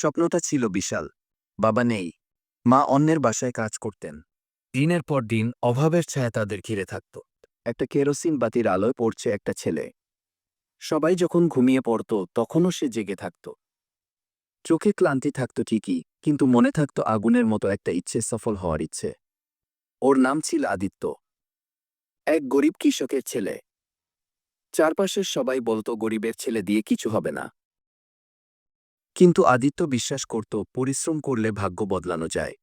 স্বপ্নটা ছিল বিশাল। বাবা নেই। মা অন্যের বাসায় কাজ করতেন। দিনের পর দিন অভাবের ছায়া তাদের ঘিরে থাকত। একটা কেরোসিন বাতির আলোয় পড়ছে একটা ছেলে। সবাই যখন ঘুমিয়ে পড়ত, তখনও সে জেগে থাকত। চোখে ক্লান্তি থাকত ঠিকই, কিন্তু মনে থাকত আগুনের মতো একটা ইচ্ছে সফল হওয়ার ইচ্ছে। ওর নাম ছিল আদিত্য। এক গরিব কৃষকের ছেলে। চারপাশের সবাই বলতো, গরিবের ছেলে দিয়ে কিছু হবে না। কিন্তু আদিত্য বিশ্বাস করত, পরিশ্রম করলে ভাগ্য বদলানো যায়।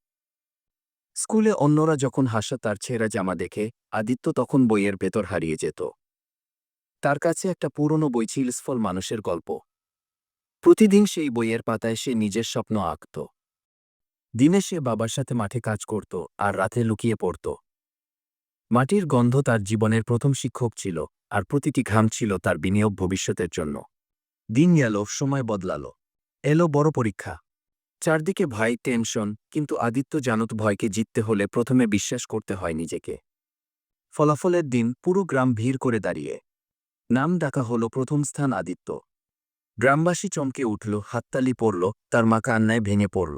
স্কুলে অন্যরা যখন হাসা তার ছেঁড়া জামা দেখে, আদিত্য তখন বইয়ের ভেতর হারিয়ে যেত। তার কাছে একটা পুরনো বই ছিল স্ফল মানুষের গল্প। প্রতিদিন সেই বইয়ের পাতায় সে নিজের স্বপ্ন আঁকত। দিনে সে বাবার সাথে মাঠে কাজ করত আর রাতে লুকিয়ে পড়ত। মাটির গন্ধ তার জীবনের প্রথম শিক্ষক ছিল আর প্রতিটি ঘাম ছিল তার বিনিয়োগ ভবিষ্যতের জন্য। দিন গেল, সময় বদলাল। এলো বড় পরীক্ষা। চারদিকে ভয়, টেনশন, কিন্তু আদিত্য জানত ভয়কে জিততে হলে প্রথমে বিশ্বাস করতে হয় নিজেকে। ফলাফলের দিন পুরো গ্রাম ভিড় করে দাঁড়িয়ে। নাম ডাকা হল প্রথম স্থান আদিত্য। গ্রামবাসী চমকে উঠল, হাততালি পড়ল, তার মা কান্নায় ভেঙে পড়ল।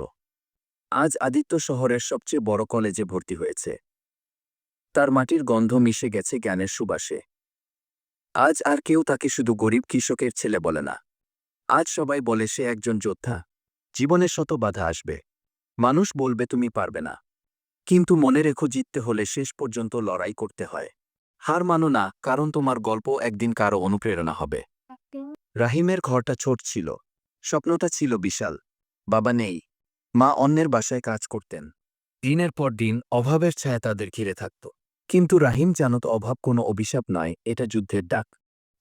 আজ আদিত্য শহরের সবচেয়ে বড় কলেজে ভর্তি হয়েছে। তার মাটির গন্ধ মিশে গেছে জ্ঞানের সুবাসে। আজ আর কেউ তাকে শুধু গরিব কৃষকের ছেলে বলে না। আজ সবাই বলে সে একজন যোদ্ধা। জীবনে শত বাধা আসবে। মানুষ বলবে, তুমি পারবে না। কিন্তু মনে রেখো, জিততে হলে শেষ পর্যন্ত লড়াই করতে হয়। হার মানো না, কারণ তোমার গল্প একদিন কারও অনুপ্রেরণা হবে। রাহিমের ঘরটা ছোট ছিল। স্বপ্নটা ছিল বিশাল। বাবা নেই। মা অন্যের বাসায় কাজ করতেন। দিনের পর দিন অভাবের ছায়া তাদের ঘিরে থাকত। কিন্তু রাহিম জানত, অভাব কোনো অভিশাপ নয়, এটা যুদ্ধের ডাক।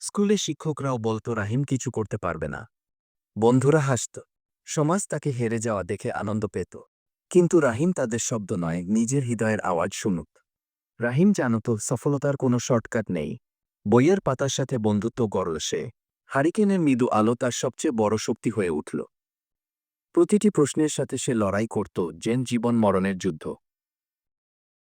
স্কুলে শিক্ষকরাও বলতো, রাহিম কিছু করতে পারবে না। বন্ধুরা হাসত। সমাজ তাকে হেরে যাওয়া দেখে আনন্দ পেত। কিন্তু রাহিম তাদের শব্দ নয়, নিজের হৃদয়ের আওয়াজ শুনুক। রাহিম জানত, সফলতার কোনো শর্টকাট নেই। বইয়ের পাতার সাথে বন্ধুত্ব গড়ল সে। হারিকেনের মৃদু আলো তার সবচেয়ে বড় শক্তি হয়ে উঠল। প্রতিটি প্রশ্নের সাথে সে লড়াই করত, জেন জীবন মরণের যুদ্ধ।